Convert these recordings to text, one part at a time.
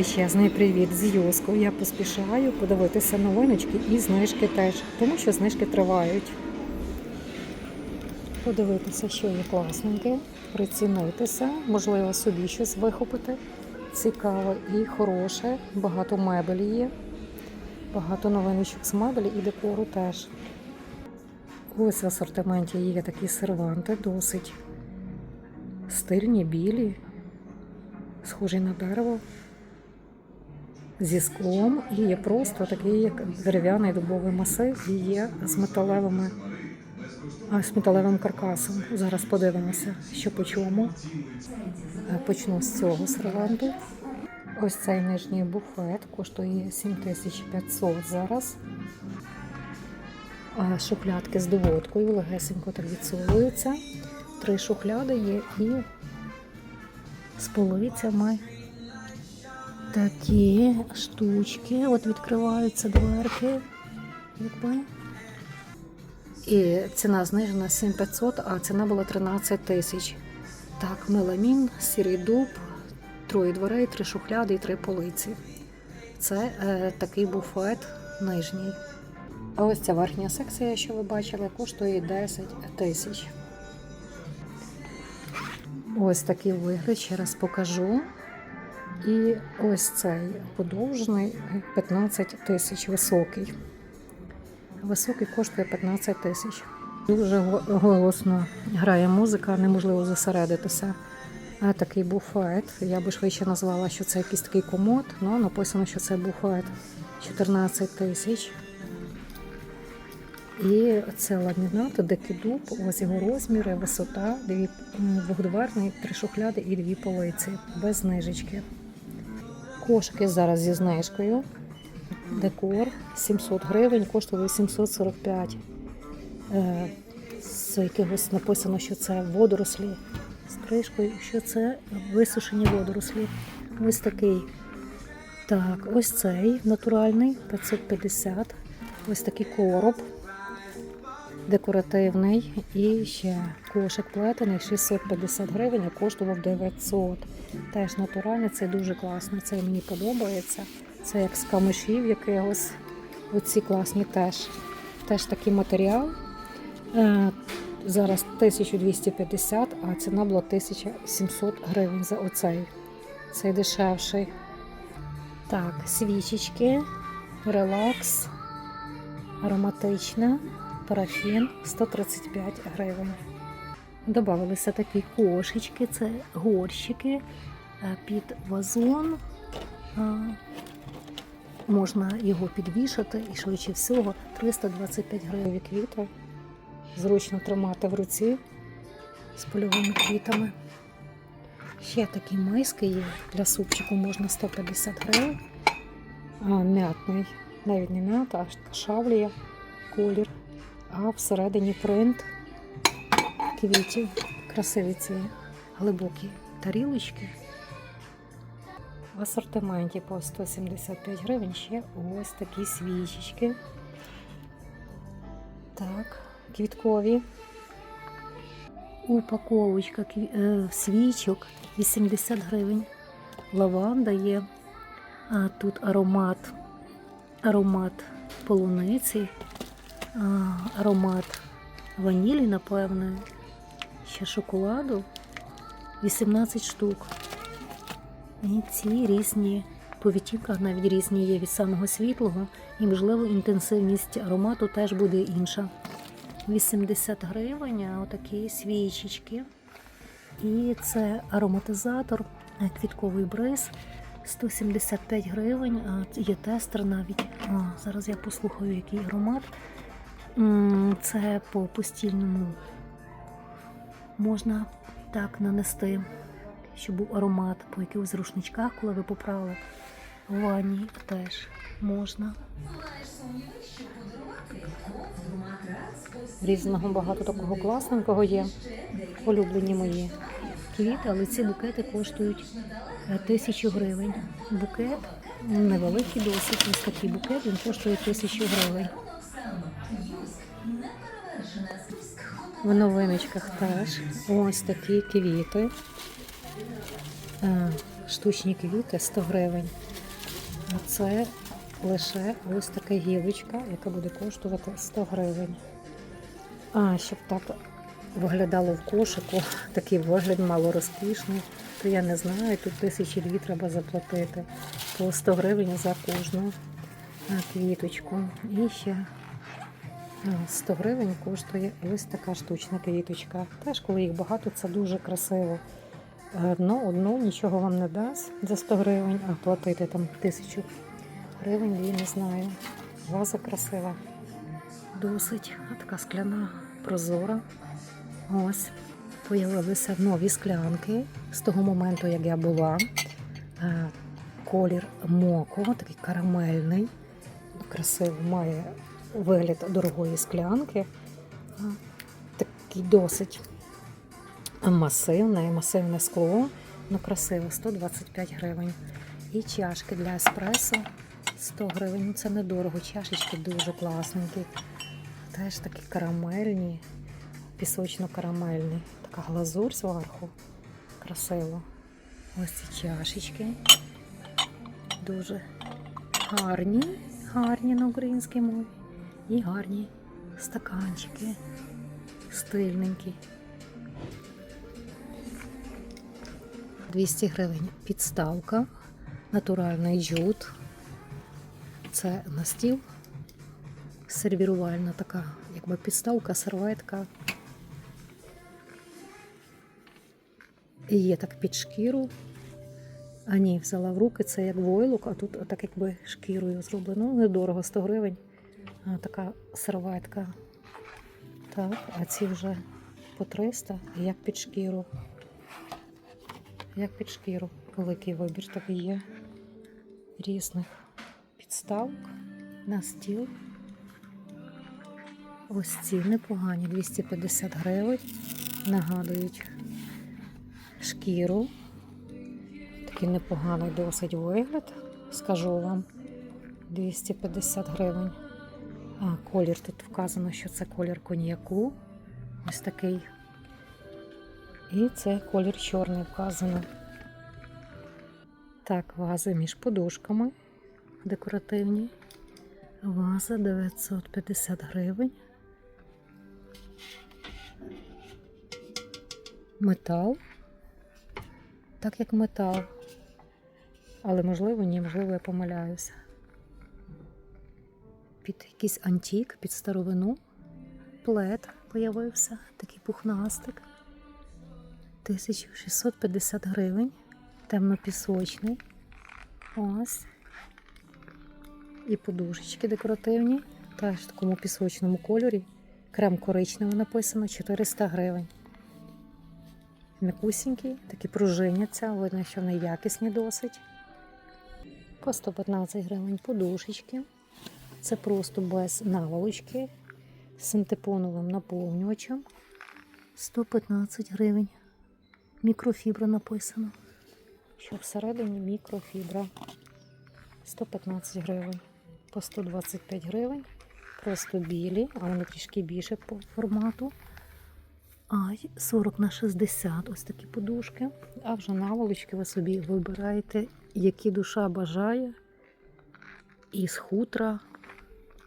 Величезний привіт з Йоску. Я поспішаю подивитися новиночки і знижки теж, тому що знижки тривають. Подивитися, що є класненьке, прицінитися, можливо, собі щось вихопити. Цікаве і хороше. Багато мебелі є. Багато новиночок з мебелі і декору теж. Ось в асортименті є такі серванти, досить стильні, білі, схожі на дерево зі склом і є просто такий як дерев'яний дубовий масив і є з металевими з металевим каркасом. Зараз подивимося, що по чому. Е, Почну з цього серванту. Ось цей нижній буфет коштує 7500 зараз. А Шухлядки з доводкою легесенько так відсовуються. Три шухляди є і з полицями такі штучки. От відкриваються дверки. І ціна знижена 7500, а ціна була 13 тисяч. Так, меламін, сірий дуб, троє дверей, три шухляди і три полиці. Це е, такий буфет нижній. А ось ця верхня секція, що ви бачили, коштує 10 тисяч. Ось такий вигляд, ще раз покажу. І ось цей подовжний 15 тисяч високий. Високий коштує 15 тисяч. Дуже голосно грає музика, неможливо зосередитися. А такий буфет. Я би швидше назвала, що це якийсь такий комод, але написано, що це буфет 14 тисяч. І це ламінат, дикий дуб, ось його розміри, висота, дві м, двохдверний, три шухляди і дві полиці без знижечки. Кошики зараз зі знижкою. Декор 700 гривень, коштує 845. Е, з якогось написано, що це водорослі з кришкою, що це висушені водорослі. Ось такий. Так, ось цей натуральний 550. Ось такий короб декоративний. І ще кошик плетений 650 гривень, а коштував 900. Теж натуральний, це дуже класно. Це мені подобається. Це як з камишів якогось. Оці класні теж. Теж такий матеріал. Е, Зараз 1250, а ціна була 1700 гривень за оцей. Цей дешевший. Так, свічечки, релакс, ароматична, парафін 135 гривень. Добавилися такі кошечки, це горщики е, під вазон. Можна його підвішати і швидше всього 325 гривень квіти. Зручно тримати в руці з польовими квітами. Ще такі миски є для супчику можна 150 гривень. А, м'ятний, навіть не м'ята, а шавлія, колір. А всередині принт квітів. Красиві ці глибокі тарілочки. В асортименті по 175 гривень ще ось такі свічечки. Так, квіткові. Упаковочка е, свічок 80 гривень. Лаванда є. А тут аромат, аромат полуниці, аромат ванілі, напевне, ще шоколаду. 18 штук. І ці різні по відтінках навіть різні є від самого світлого, і, можливо, інтенсивність аромату теж буде інша. 80 гривень, отакі свічечки. І це ароматизатор, е, квітковий бриз. 175 гривень, є тестер навіть. А, зараз я послухаю, який аромат. Це по постільному можна так нанести, щоб був аромат по якихось рушничках, коли ви поправили. В ванні теж можна. Різного багато такого класненького є. Улюблені мої квіти, але ці букети коштують е, тисячу гривень. Букет невеликий досить, ось такий букет, він коштує тисячу гривень. В новиночках теж ось такі квіти. Е, Штучні квіти 100 гривень. А це лише ось така гілочка, яка буде коштувати 100 гривень. А, щоб так виглядало в кошику, такий вигляд мало розкішний, то я не знаю, тут тисячі дві треба заплатити по 100 гривень за кожну квіточку. І ще 100 гривень коштує ось така штучна квіточка. Теж, коли їх багато, це дуже красиво. Одну, одну нічого вам не дасть за 100 гривень, а платити там тисячу гривень, я не знаю. Ваза красива. Досить така скляна, прозора. Ось появилися нові склянки з того моменту, як я була. Е, Колір моко, такий карамельний, красивий, має вигляд дорогої склянки. Такий досить масивне, масивне скло, ну красиве, 125 гривень. І чашки для еспресо 100 гривень. Ну це недорого. Чашечки дуже класненькі. Теж такі карамельні, пісочно-карамельні. Така глазурь зверху. Красиво. Ось ці чашечки. Дуже гарні, гарні на українській мові. І гарні стаканчики. Стильненькі. 200 гривень підставка, натуральний джут. Це на стіл. Сервірувальна така, якби підставка, серветка. І є так під шкіру. А ні, взяла в руки це як войлок, а тут так якби шкірою зроблено. Ну, недорого, 100 гривень. Така серветка. Так, а ці вже по 300, як під шкіру. Як під шкіру. Великий вибір такий є різних підставок на стіл. Ось ці непогані 250 гривень. Нагадують шкіру. Такий непоганий досить вигляд, скажу вам. 250 гривень. А, колір тут вказано, що це колір коньяку. Ось такий. І це колір чорний вказано. Так, вази між подушками декоративні. Ваза 950 гривень. Метал. Так як метал. Але можливо, ні, можливо, я помиляюся. Під якийсь антік, під старовину. Плед появився, такий пухнастик. 1650 гривень. Темно-пісочний. Ось. І подушечки декоративні. Теж в такому пісочному кольорі. Крем коричневий написано 400 гривень. М'якусінькі, такі пружиняться, видно, що вони якісні досить. По 115 гривень подушечки. Це просто без наволочки з синтепоновим наповнювачем. 115 гривень. Мікрофібра написано. Що всередині мікрофібра. 115 гривень. По 125 гривень. Просто білі, а вони трішки більше по формату. Ай, 40 на 60. Ось такі подушки. А вже наволочки ви собі вибираєте, які душа бажає. Із хутра,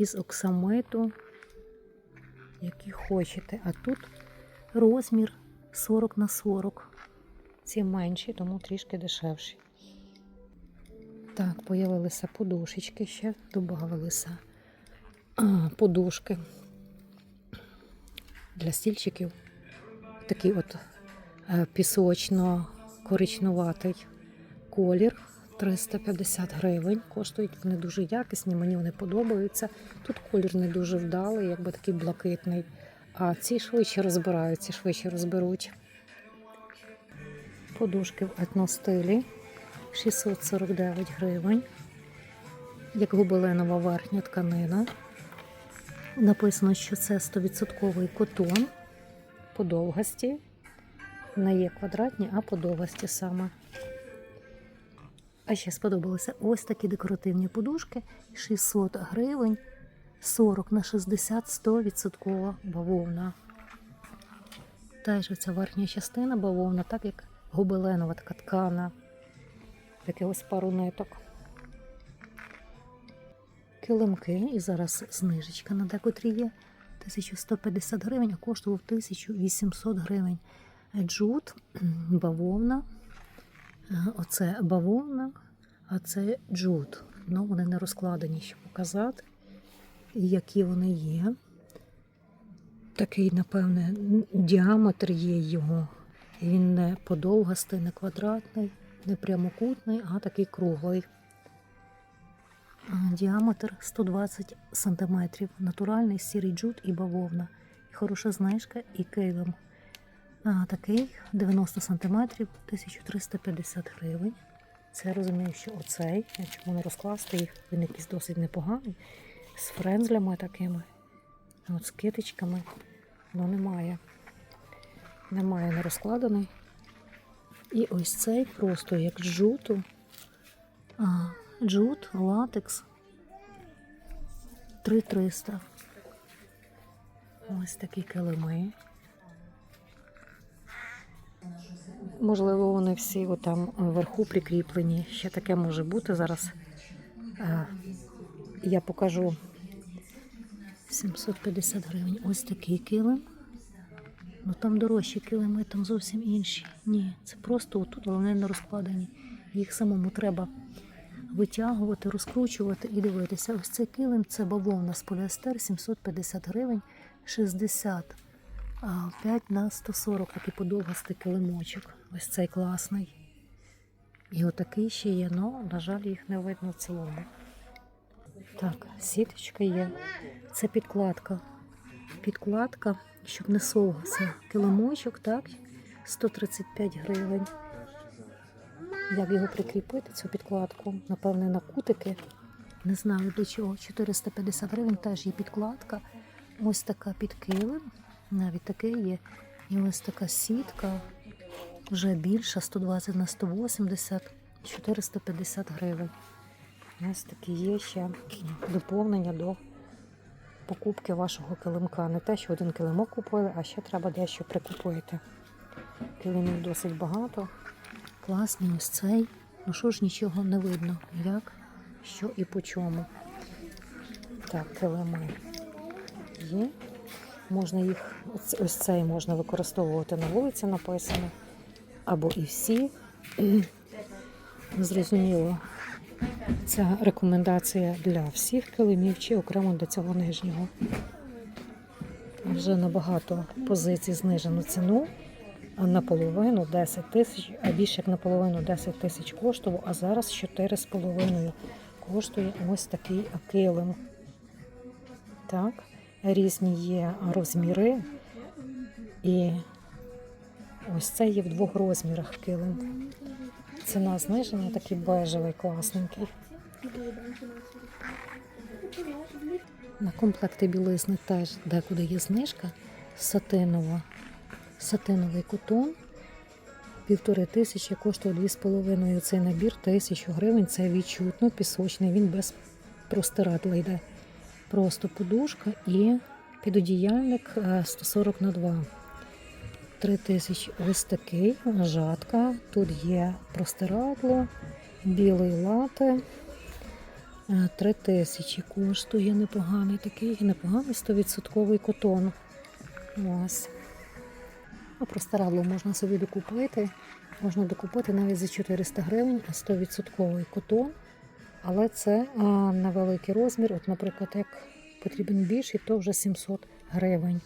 із оксамиту, які хочете. А тут розмір 40 на 40. Ці менші, тому трішки дешевші. Так, появилися подушечки ще, додавалися подушки для стільчиків. Такий от е, пісочно-коричнуватий колір. 350 гривень. Коштують вони дуже якісні, мені вони подобаються. Тут колір не дуже вдалий, якби такий блакитний. А ці швидше розбираються, швидше розберуть. Подушки в етностилі 649 гривень. Як гобеленова верхня тканина. Написано, що це 100% котон по довгості. Не є квадратні, а по довгості саме. А ще сподобалися ось такі декоративні подушки 600 гривень, 40 на 60, 100% бавовна. Теж оця верхня частина бавовна, так як гобеленова така ткана, таке ось пару ниток. килимки. І зараз знижечка на декотрі є. 1150 гривень, а коштував 1800 гривень. Джут, бавовна. Оце бавовна, а це джут. Ну, вони не розкладені, щоб показати, які вони є. Такий, напевне, діаметр є його. Він не подовгастий, не квадратний, не прямокутний, а такий круглий. Діаметр 120 см. Натуральний сірий джут і бавовна. Хороша знижка і килим. Такий 90 см, 1350 гривень. Це я розумію, що оцей, якщо не розкласти їх, він якийсь досить непоганий. З френзлями такими, от з китичками. Ну немає. Немає не розкладений. І ось цей просто як джуту. А, джут, латекс. 3300. Ось такі килими. Можливо, вони всі отам вверху прикріплені. Ще таке може бути зараз. е, Я покажу 750 гривень. Ось такий килим. Ну там дорожчі килими, там зовсім інші. Ні, це просто отут, вони не розкладені. Їх самому треба витягувати, розкручувати і дивитися. Ось цей килим це бавовна з поліестер 750 гривень 60. А 5 на 140 такий подовгастий килимочок. Ось цей класний. І отакий ще є, але, на жаль, їх не видно в цілому. Так, сіточка є. Це підкладка. Підкладка, щоб не совгався. Килимочок, так? 135 гривень. Як його прикріпити, цю підкладку? Напевне, на кутики. Не знаю для чого. 450 гривень теж є підкладка. Ось така під килим. Навіть таке є. І ось така сітка. Вже більша, 120 на 180, 450 гривень. Ось такі є ще доповнення до покупки вашого килимка. Не те, що один килимок купили, а ще треба дещо прикупити. Килимів досить багато. Класний ось цей. Ну що ж нічого не видно, як, що і по чому. Так, килими є. Можна їх, ось- цей можна використовувати на вулиці, написано. Або і всі. Зрозуміло, ця рекомендація для всіх килимів чи окремо для цього нижнього. Вже набагато позицій знижено ціну. А наполовину 10 тисяч, а більше як наполовину 10 тисяч коштував, а зараз 4,5 коштує ось такий килим. Так, різні є розміри. І ось це є в двох розмірах килим. Ціна знижена, такий бежевий, класненький. На комплекти білизни теж декуди є знижка сатинова. Сатиновий кутон. Півтори тисячі коштує дві з половиною. Цей набір тисячу гривень. Це відчутно, пісочний. Він без простирадла йде. Просто подушка і підодіяльник е, 140 на 2. 3 тисячі ось такий, жатка. Тут є простирадло, білий лате. 3 тисячі коштує непоганий такий, непоганий 100% котон. Ось. А простирадло можна собі докупити. Можна докупити навіть за 400 гривень, а 100% котон. Але це а, на великий розмір. От, наприклад, як потрібен більший, то вже 700 гривень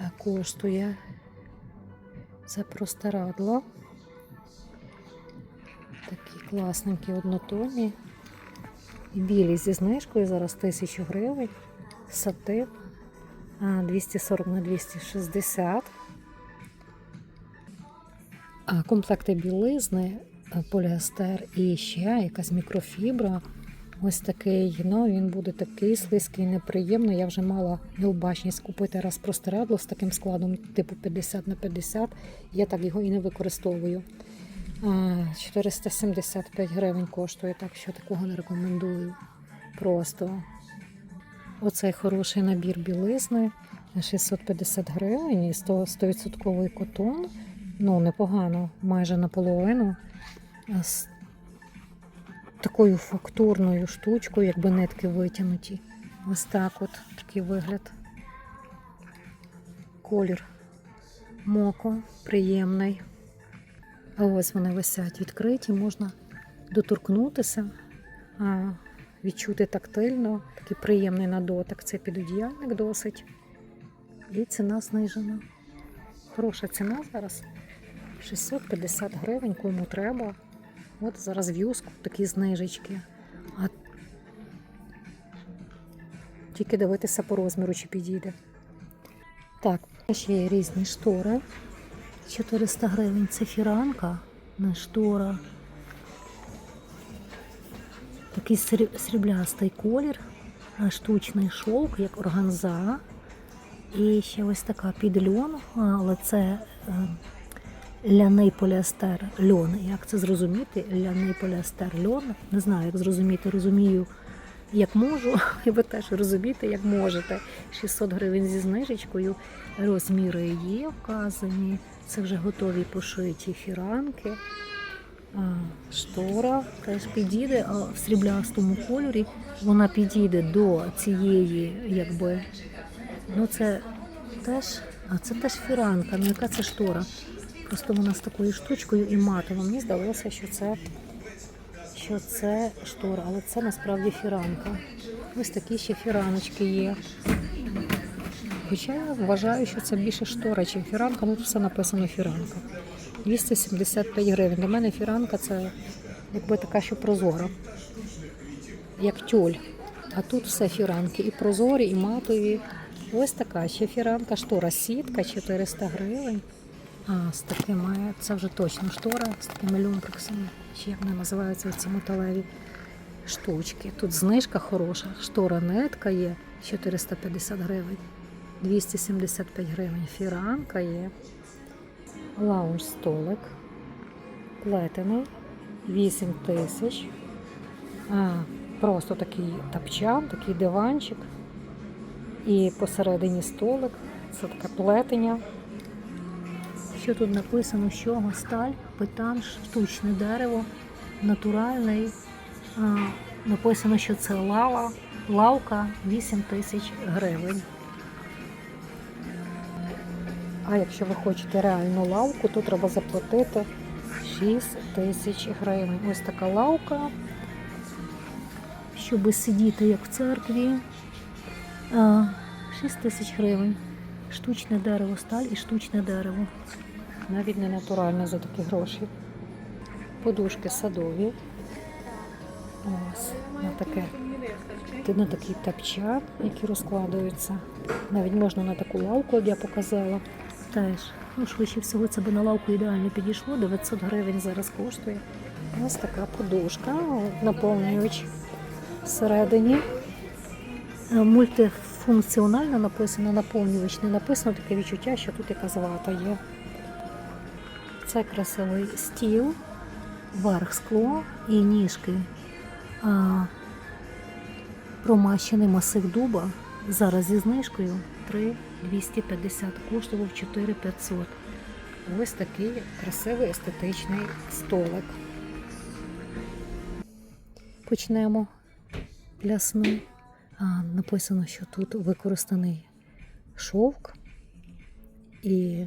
е, коштує. Це простирадло. Такі класненькі однотонні. Білі зі знижкою зараз 1000 гривень. Сатин 240 на 260. А комплекти білизни, а, поліестер і ще якась мікрофібра. Ось такий, ну він буде такий слизький, неприємний. Я вже мала необачність купити раз простирадло з таким складом, типу 50 на 50. Я так його і не використовую. 475 гривень коштує, так що такого не рекомендую. Просто оцей хороший набір білизни 650 гривень і 100%, 100% котон. Ну, непогано, майже наполовину. С- такою фактурною штучкою, якби нитки витягнуті. Ось так от такий вигляд. Колір моко, приємний. А ось вони висять відкриті, можна доторкнутися, відчути тактильно, такий приємний на дотик. Це підодіяльник досить. І ціна знижена. Хороша ціна зараз. 650 гривень, кому треба. От зараз в юску такі знижечки. А тільки дивитися по розміру, чи підійде. Так, ще є різні штори. 400 гривень це фіранка, не штора. Такий сріблястий колір, штучний шовк, як органза. І ще ось така під льон, але це е, ляний поліестер льон. Як це зрозуміти? Ляний поліестер льон. Не знаю, як зрозуміти. Розумію, як можу, і ви теж розумієте, як можете. 600 гривень зі знижечкою. Розміри є вказані. Це вже готові пошиті фіранки. Штора теж підійде, а в сріблястому кольорі вона підійде до цієї, якби. Ну це теж, а це теж фіранка. Ну яка це штора? Просто вона з такою штучкою і матова. Мені здалося, що це, що це штора, але це насправді фіранка. Ось такі ще фіраночки є. Хоча я вважаю, що це більше штора, чим фіранка, ну тут все написано фіранка. 275 гривень. Для мене фіранка це якби така, що прозора, як тюль. А тут все фіранки, і прозорі, і матові. Ось така ще фіранка, штора сітка 400 гривень. А, з такими, це вже точно штора, з такими люмпрексами. Чи як вони називаються ці металеві штучки. Тут знижка хороша, штора нитка є 450 гривень, 275 гривень. Фіранка є. Лаунж столик. Плетений. 8 тисяч. Просто такий тапчан, такий диванчик. І посередині столик. Це таке плетення. Що тут написано, чого сталь, питан, штучне дерево, натуральний. Написано, що це лава, лавка 8 тисяч гривень. А якщо ви хочете реальну лавку, то треба заплатити 6 тисяч гривень. Ось така лавка, щоб сидіти як в церкві. 6 тисяч гривень. Штучне дерево, сталь і штучне дерево. Навіть не натуральне за такі гроші. Подушки садові. Ось, на таке. На такий тапчан, які розкладаються. Навіть можна на таку лавку, як я показала. Теж. Ну, швидше всього, це би на лавку ідеально підійшло. 900 гривень зараз коштує. Ось така подушка, наповнювач всередині. Е, Мультифункціонально написано наповнювач. Не написано таке відчуття, що тут якась вата є. Це красивий стіл, верх скло і ніжки. А, промащений масив дуба. Зараз зі знижкою 3,250 коштував 4,500. Ось такий красивий естетичний столик. Почнемо плясну. А, написано, що тут використаний шовк і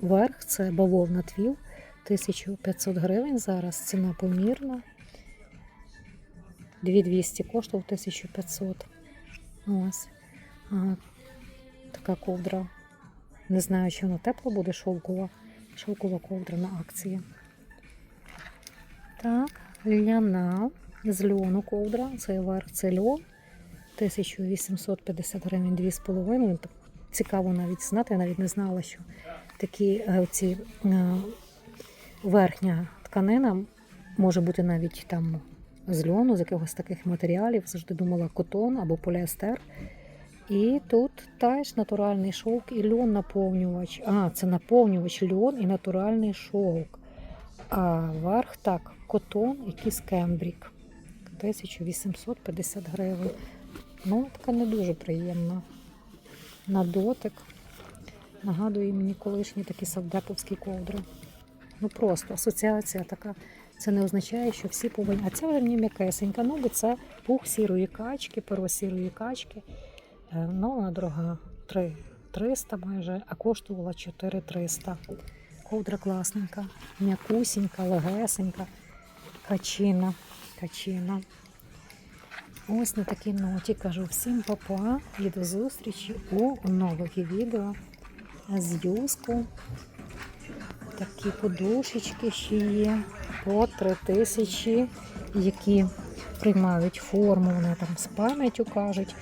верх це бавовна твіл 1500 гривень. Зараз ціна помірна. 2200 коштував 1500. Ось. А, така ковдра. Не знаю, чи вона тепла буде шовкова. Шовкова ковдра на акції. Так, ляна з льону ковдра. Це верх, це льон. 1850 гривень 2,5. Цікаво навіть знати, я навіть не знала, що такі е, ці е, верхня тканина може бути навіть там з льону, з якихось таких матеріалів. Завжди думала котон або поліестер. І тут теж натуральний шовк і льон наповнювач. А, це наповнювач льон і натуральний шовк. А верх так, котон, якийсь кембрік. 1850 гривень. Ну, така не дуже приємна. На дотик. Нагадує мені колишні такі савдеповські ковдри. Ну просто асоціація така Це не означає, що всі повинні. А це вже мені м'якесенька. Ну, бо це пух сірої качки, перо сірої качки. Е, Ну, вона дорога 3 300 майже, а коштувала 4 300. Ковдра класненька, м'якусінька, легесенька, качина, качина. Ось на такій ноті кажу всім папа і до зустрічі у нових відео з юску. Такі подушечки ще є по 3 тисячі, які приймають форму, вони там з пам'яттю кажуть,